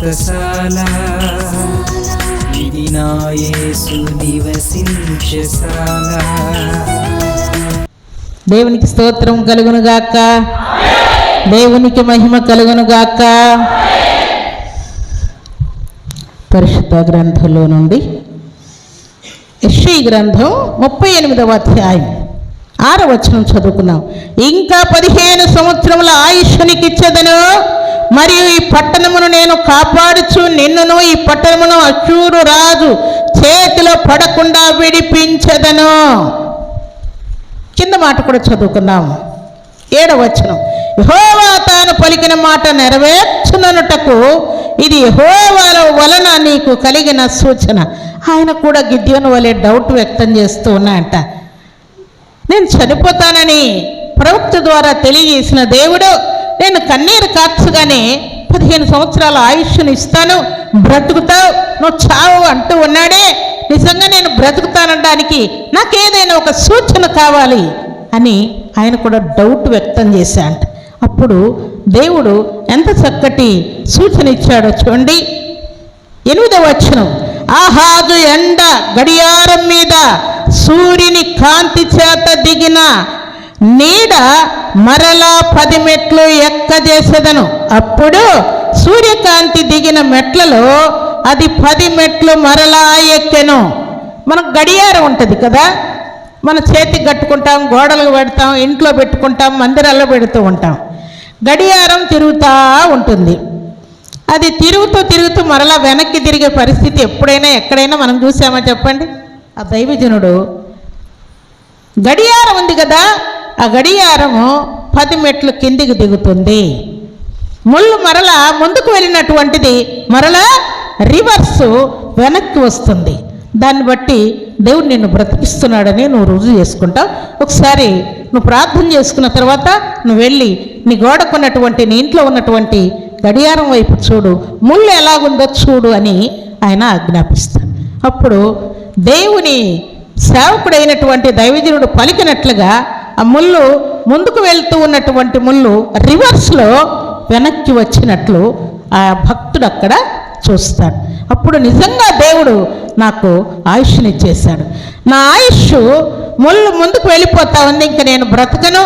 వ్రతశాల ఇది నివసించశాల దేవునికి స్తోత్రం కలుగును గాక దేవునికి మహిమ కలుగును గాక పరిశుద్ధ గ్రంథంలో నుండి యశ్రీ గ్రంథం ముప్పై ఎనిమిదవ అధ్యాయం. ఆరవచనం చదువుకున్నాం ఇంకా పదిహేను సంవత్సరముల ఆయుష్నికిచ్చదను మరియు ఈ పట్టణమును నేను కాపాడుచు నిన్నును ఈ పట్టణమును అచూరు రాజు చేతిలో పడకుండా విడిపించదను. కింద మాట కూడా చదువుకుందాం. ఏడవచనం యహోవా తాను పలికిన మాట నెరవేర్చుననుటకు ఇది యహోవాల వలన నీకు కలిగిన సూచన. ఆయన కూడా గిద్యోను వలె డౌట్ వ్యక్తం చేస్తూ ఉన్నాయంట నేను చనిపోతానని ప్రవక్త ద్వారా తెలియజేసిన దేవుడు నేను కన్నీరు కాచుగానే పదిహేను సంవత్సరాల ఆయుష్ను ఇస్తాను బ్రతుకుతావు నువ్వు చావు అంటూ ఉన్నాడే. నిజంగా నేను బ్రతుకుతానడానికి నాకేదైనా ఒక సూచన కావాలి అని ఆయన కూడా డౌట్ వ్యక్తం చేశాడు అప్పుడు దేవుడు ఎంత చక్కటి సూచన ఇచ్చాడో చూడండి. ఎనిమిదవ వచనం ఆహాజు ఎండ గడియారం మీద సూర్యుని కాంతి చేత దిగిన నీడ మరలా పది మెట్లు ఎక్కజేసేదను. అప్పుడు సూర్యకాంతి దిగిన మెట్లలో అది పది మెట్లు మరలా ఎక్కెను. మనకు గడియారం ఉంటుంది కదా? మన చేతికి కట్టుకుంటాం గోడలకు పెడతాం ఇంట్లో పెట్టుకుంటాం మందిరాల్లో పెడుతూ ఉంటాం. గడియారం తిరుగుతూ ఉంటుంది. అది తిరుగుతూ తిరుగుతూ మరలా వెనక్కి తిరిగే పరిస్థితి ఎప్పుడైనా ఎక్కడైనా మనం చూసామా చెప్పండి? ఆ దైవజనుడు గడియారం ఉంది కదా? ఆ గడియారము పది మెట్లు కిందికి దిగుతుంది. ముళ్ళు మరలా ముందుకు వెళ్ళినటువంటిది మరలా రివర్స్ వెనక్కి వస్తుంది. దాన్ని బట్టి దేవుడు నిన్ను బ్రతికిస్తున్నాడని నువ్వు రుజువు చేసుకుంటావు. ఒకసారి నువ్వు ప్రార్థన చేసుకున్న తర్వాత నువ్వు వెళ్ళి నీ గోడకున్నటువంటి నీ ఇంట్లో ఉన్నటువంటి గడియారం వైపు చూడు. ముళ్ళు ఎలాగుందో చూడు అని ఆయన ఆజ్ఞాపిస్తాడు. అప్పుడు దేవుని సేవకుడైనటువంటి దైవజనుడు పలికినట్లుగా ఆ ముళ్ళు ముందుకు వెళ్తూ ఉన్నటువంటి ముళ్ళు రివర్స్లో వెనక్కి వచ్చినట్లు ఆ భక్తుడు అక్కడ చూస్తాడు. అప్పుడు నిజంగా దేవుడు నాకు ఆయుష్నిచ్చేశాడు నా ఆయుష్ ముళ్ళు ముందుకు వెళ్ళిపోతా ఉంది ఇంక నేను బ్రతకను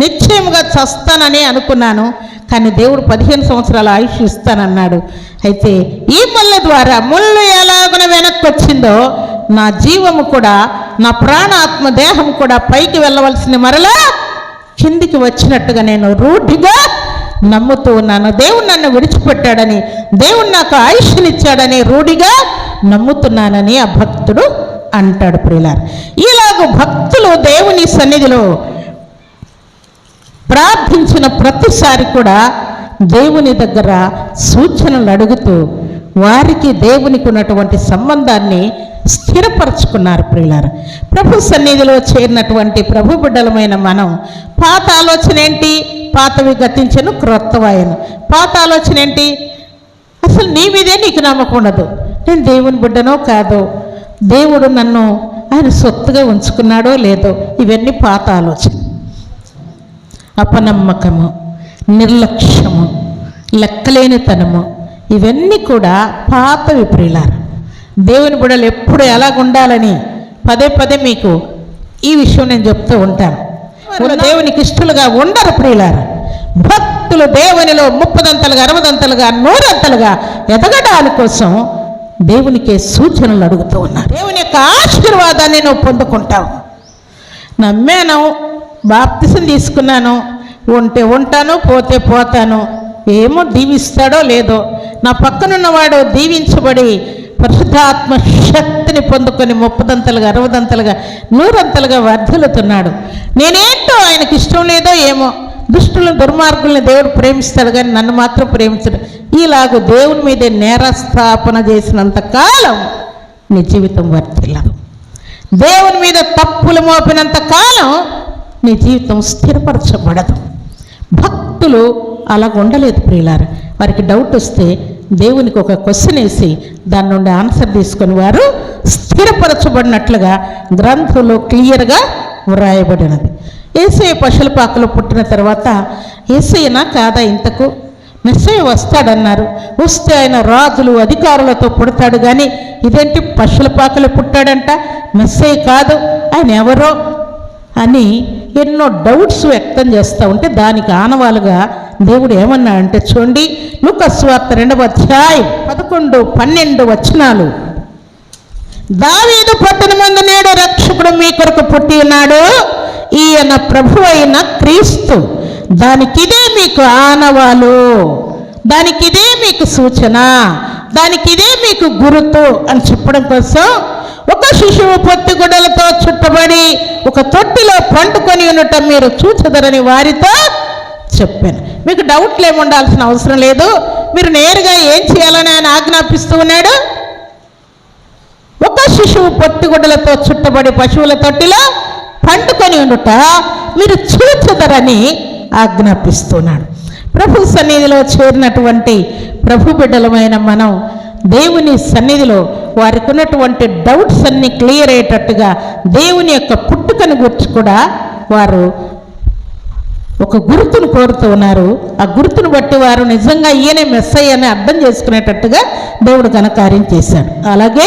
నిశ్చయముగా చస్తానని అనుకున్నాను. కానీ దేవుడు పదిహేను సంవత్సరాల ఆయుష్ ఇస్తానన్నాడు. అయితే ఈ ముళ్ళ ద్వారా ముళ్ళు ఎలాగున వెనక్కి వచ్చిందో నా జీవము కూడా నా ప్రాణాత్మ దేహం కూడా పైకి వెళ్ళవలసిన మరలా కిందికి వచ్చినట్టుగా నేను రూఢిగా నమ్ముతూ ఉన్నాను. దేవుడు నన్ను విడిచిపెట్టాడని దేవుడు నాకు ఆయుష్నిచ్చాడని రూఢిగా నమ్ముతున్నానని ఆ భక్తుడు అంటాడు ప్రియులారు. ఇలాగ భక్తులు దేవుని సన్నిధిలో ప్రార్థించిన ప్రతిసారి కూడా దేవుని దగ్గర సూచనలు అడుగుతూ వారికి దేవునికి ఉన్నటువంటి సంబంధాన్ని స్థిరపరచుకున్నారు ప్రియులారు. ప్రభు సన్నిధిలో చేరినటువంటి ప్రభు బిడ్డలమైన మనం పాత ఆలోచన ఏంటి? పాతవి గతించను క్రొత్తవాయను. పాత ఆలోచన ఏంటి? అసలు నీ మీదే నీకు నమ్మకం ఉండదు. నేను దేవుని బిడ్డనో కాదో దేవుడు నన్ను ఆయన సొత్తుగా ఉంచుకున్నాడో లేదో ఇవన్నీ పాత ఆలోచన. అపనమ్మకము నిర్లక్ష్యము లెక్కలేనితనము ఇవన్నీ కూడా పాత విప్రియులారు దేవుని బిడ్డలు ఎప్పుడు ఎలాగుండాలని పదే పదే మీకు ఈ విషయం నేను చెప్తూ ఉంటాను. దేవునికి ఇష్టలుగా ఉండరు ప్రియులారు. భక్తులు దేవునిలో ముప్పదంతలుగా అరవదంతలుగా నూరంతలుగా ఎదగడాల కోసం దేవునికి సూచనలు అడుగుతూ ఉన్నారు. దేవుని యొక్క ఆశీర్వాదాన్ని నువ్వు పొందుకుంటావు. నమ్మాను బాప్తిసం తీసుకున్నాను ఉంటే ఉంటాను పోతే పోతాను. ఏమో దీవిస్తాడో లేదో. నా పక్కనున్నవాడు దీవించబడి పరిశుద్ధాత్మ శక్తిని పొందుకొని ముప్పదంతలుగా అరవదంతలుగా నూరంతలుగా వర్ధిల్లుతున్నాడు. నేనేంటో ఆయనకి ఇష్టం లేదో ఏమో దుష్టులను దుర్మార్గుల్ని దేవుడు ప్రేమిస్తాడు కానీ నన్ను మాత్రం ప్రేమించడు. ఇలాగ దేవుని మీదే నేరస్థాపన చేసినంత కాలం నీ జీవితం వర్ధిల్లదు. దేవుని మీద తప్పులు మోపినంత కాలం నీ జీవితం స్థిరపరచబడదు. భక్తులు అలా ఉండలేదు ప్రియులారు. వారికి డౌట్ వస్తే దేవునికి ఒక క్వశ్చన్ వేసి దాని నుండి ఆన్సర్ తీసుకొని వారు స్థిరపరచబడినట్లుగా గ్రంథంలో క్లియర్గా వ్రాయబడినది. ఏసయ్య పశులపాకలో పుట్టిన తర్వాత ఏసయ్యనా కాదా ఇంతకు? మెస్సయ్య వస్తాడన్నారు. వస్తే ఆయన రాజులు అధికారులతో పుడతాడు కానీ ఇదేంటి పశుల పాకలు పుట్టాడంట? మెస్సయ్య కాదు. ఆయన ఎవరో? అని ఎన్నో డౌట్స్ వ్యక్తం చేస్తూ ఉంటే దానికి ఆనవాలుగా దేవుడు ఏమన్నా అంటే చూడండి లుకస్వార్త రెండవ అధ్యాయం పదకొండు పన్నెండు వచనాలు. దావీదు పట్టణమందు నేడు రక్షకుడు మీ కొరకు పుట్టి ఉన్నాడు. ఈయన ప్రభు అయిన క్రీస్తు. దానికిదే మీకు ఆనవాలు. దానికిదే మీకు సూచన. దానికిదే మీకు గురుతు అని చెప్పడం కోసం ఒక శిశువు పొత్తిగుడ్డలతో చుట్టబడి ఒక తొట్టిలో పండుకొని ఉండటం మీరు చూచదరని వారితో చెప్పాను. మీకు డౌట్లు ఏమి ఉండాల్సిన అవసరం లేదు. మీరు నేరుగా ఏం చేయాలని ఆయన ఆజ్ఞాపిస్తూ ఉన్నాడు? ఒక శిశువు పొత్తిగుడ్డలతో చుట్టబడి పశువుల తొట్టిలో పండుకొని ఉండుట మీరు చూచదరని ఆజ్ఞాపిస్తున్నాడు ప్రభు సన్నిధిలో చేరినటువంటి ప్రభు బిడ్డలమైన మనం దేవుని సన్నిధిలో వారికి ఉన్నటువంటి డౌట్స్ అన్ని క్లియర్ అయ్యేటట్టుగా దేవుని యొక్క పుట్టుకను గురించి కూడా వారు ఒక గుర్తును కోరుతూ ఉన్నారు. ఆ గుర్తును బట్టి వారు నిజంగా ఈయనే మెస్సయ్య అని అర్థం చేసుకునేటట్టుగా దేవుడు ఘనకార్యం చేశాడు. అలాగే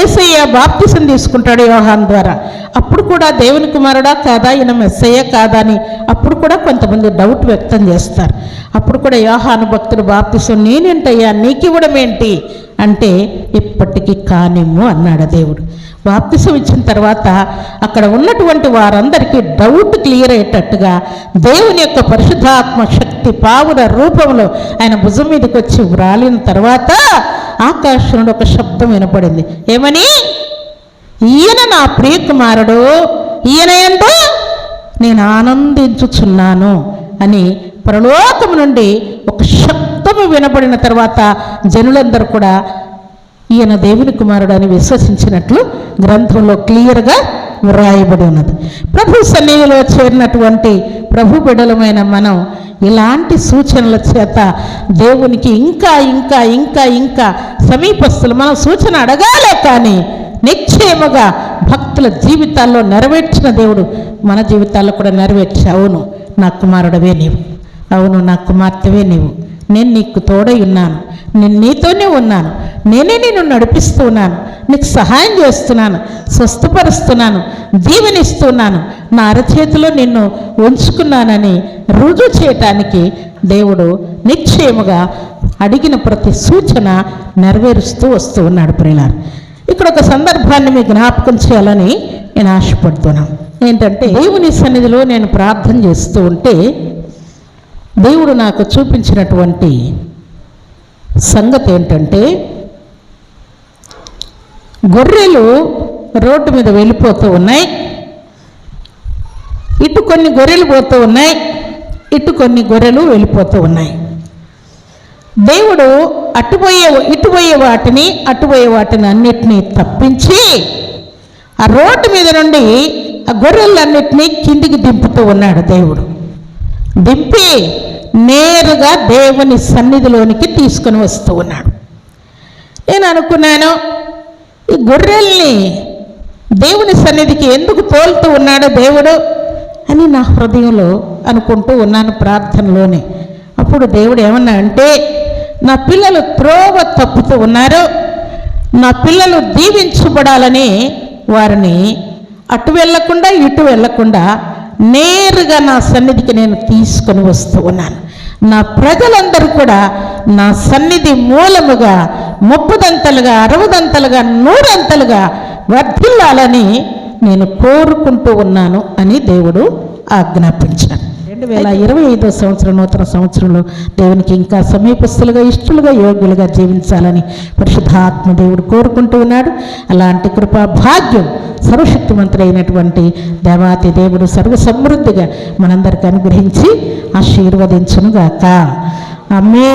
ఏసయ్య బాప్తిసం తీసుకుంటాడు యోహాన్ ద్వారా. అప్పుడు కూడా దేవుని కుమారుడా కాదా? ఈయన మెస్సయ్య కాదా అని అప్పుడు కూడా కొంతమంది డౌట్ వ్యక్తం చేస్తారు. అప్పుడు కూడా యోహాను భక్తుడు బాప్తిసం నేనేంటయ్యా? నీకు ఇవ్వడం ఏంటి? అంటే ఇప్పటికీ కానిమ్ము అన్నాడు దేవుడు. బాప్తిసం ఇచ్చిన తర్వాత అక్కడ ఉన్నటువంటి వారందరికీ డౌట్ క్లియర్ అయ్యేటట్టుగా దేవుని యొక్క పరిశుద్ధాత్మ శక్తి పావుల రూపంలో ఆయన భుజం మీదకి వచ్చి వ్రాలిన తర్వాత ఆకాశం నుండి ఒక శబ్దం వినపడింది. ఏమని? ఈయన నా ప్రియకుమారుడు. ఈయన ఎందు నేను ఆనందించుచున్నాను అని పరలోకము నుండి ఒక శబ్దము వినబడిన తర్వాత జనులందరూ కూడా ఈయన దేవుని కుమారుడు అని విశ్వసించినట్లు గ్రంథంలో క్లియర్గా వ్రాయబడి ఉన్నది. ప్రభు సన్నిధిలో చేరినటువంటి ప్రభు బిడలమైన మనం ఇలాంటి సూచనల చేత దేవునికి ఇంకా ఇంకా ఇంకా ఇంకా సమీపస్తులు మనం సూచన అడగాలే కానీ నిశ్చయముగా భక్తుల జీవితాల్లో నెరవేర్చిన దేవుడు మన జీవితాల్లో కూడా నెరవేర్చి అవును. నా కుమారుడవే నీవు. అవును నా కుమార్తెవే నీవు. నేను నీకు తోడై ఉన్నాను. నేను నీతోనే ఉన్నాను. నేనే నేను నడిపిస్తున్నాను. నీకు సహాయం చేస్తున్నాను. స్వస్థపరుస్తున్నాను. దీవెనిస్తున్నాను. నా అరచేతిలో నిన్ను ఉంచుకున్నానని రుజువు చేయటానికి దేవుడు నిశ్చయముగా అడిగిన ప్రతి సూచన నెరవేరుస్తూ వస్తూ ఉన్నాడు ప్రియులారు. ఇక్కడ ఒక సందర్భాన్ని మీకు జ్ఞాపకం చేయాలని నేను ఆశపడుతున్నాను. ఏంటంటే దేవుని సన్నిధిలో నేను ప్రార్థన చేస్తూ ఉంటే దేవుడు నాకు చూపించినటువంటి సంగతి ఏంటంటే గొర్రెలు రోడ్డు మీద వెళ్ళిపోతూ ఉన్నాయి. ఇటు కొన్ని గొర్రెలు పోతూ ఉన్నాయి. ఇటు కొన్ని గొర్రెలు వెళ్ళిపోతూ ఉన్నాయి. దేవుడు అటుపోయే ఇటుపోయే వాటిని అటుపోయే వాటిని అన్నిటినీ తప్పించి ఆ రోడ్డు మీద నుండి ఆ గొర్రెలన్నిటినీ కిందికి దింపుతూ ఉన్నాడు దేవుడు. దింపి నేరుగా దేవుని సన్నిధిలోనికి తీసుకొని వస్తూ ఉన్నాడు. నేను అనుకున్నాను గొర్రెల్ని దేవుని సన్నిధికి ఎందుకు తోలుతూ ఉన్నాడు దేవుడు అని నా హృదయంలో అనుకుంటూ ఉన్నాను ప్రార్థనలోనే. అప్పుడు దేవుడు ఏమన్నా అంటే నా పిల్లలు త్రోవ తప్పుతూ ఉన్నారు నా పిల్లలు దీవించబడాలని వారిని అటు వెళ్ళకుండా ఇటు వెళ్ళకుండా నేరుగా నా సన్నిధికి నేను తీసుకొని వస్తూ ఉన్నాను. నా ప్రజలందరూ కూడా నా సన్నిధి మూలముగా ముప్పుదంతలుగా అరవదంతలుగా నూరంతలుగా వర్ధిల్లాలని నేను కోరుకుంటూ ఉన్నాను అని దేవుడు ఆజ్ఞాపించాడు. రెండు వేల ఇరవై ఐదో సంవత్సరం నూతన సంవత్సరంలో దేవునికి ఇంకా సమీపస్తులుగా ఇష్టలుగా యోగ్యులుగా జీవించాలని పరిశుద్ధాత్మ దేవుడు కోరుకుంటూ ఉన్నాడు. అలాంటి కృపా భాగ్యం సర్వశక్తిమంతుడు అయినటువంటి దేవాతి దేవుడు సర్వ సమృద్ధిగా మనందరికీ అనుగ్రహించి ఆశీర్వదించునుగాక. అమ్మే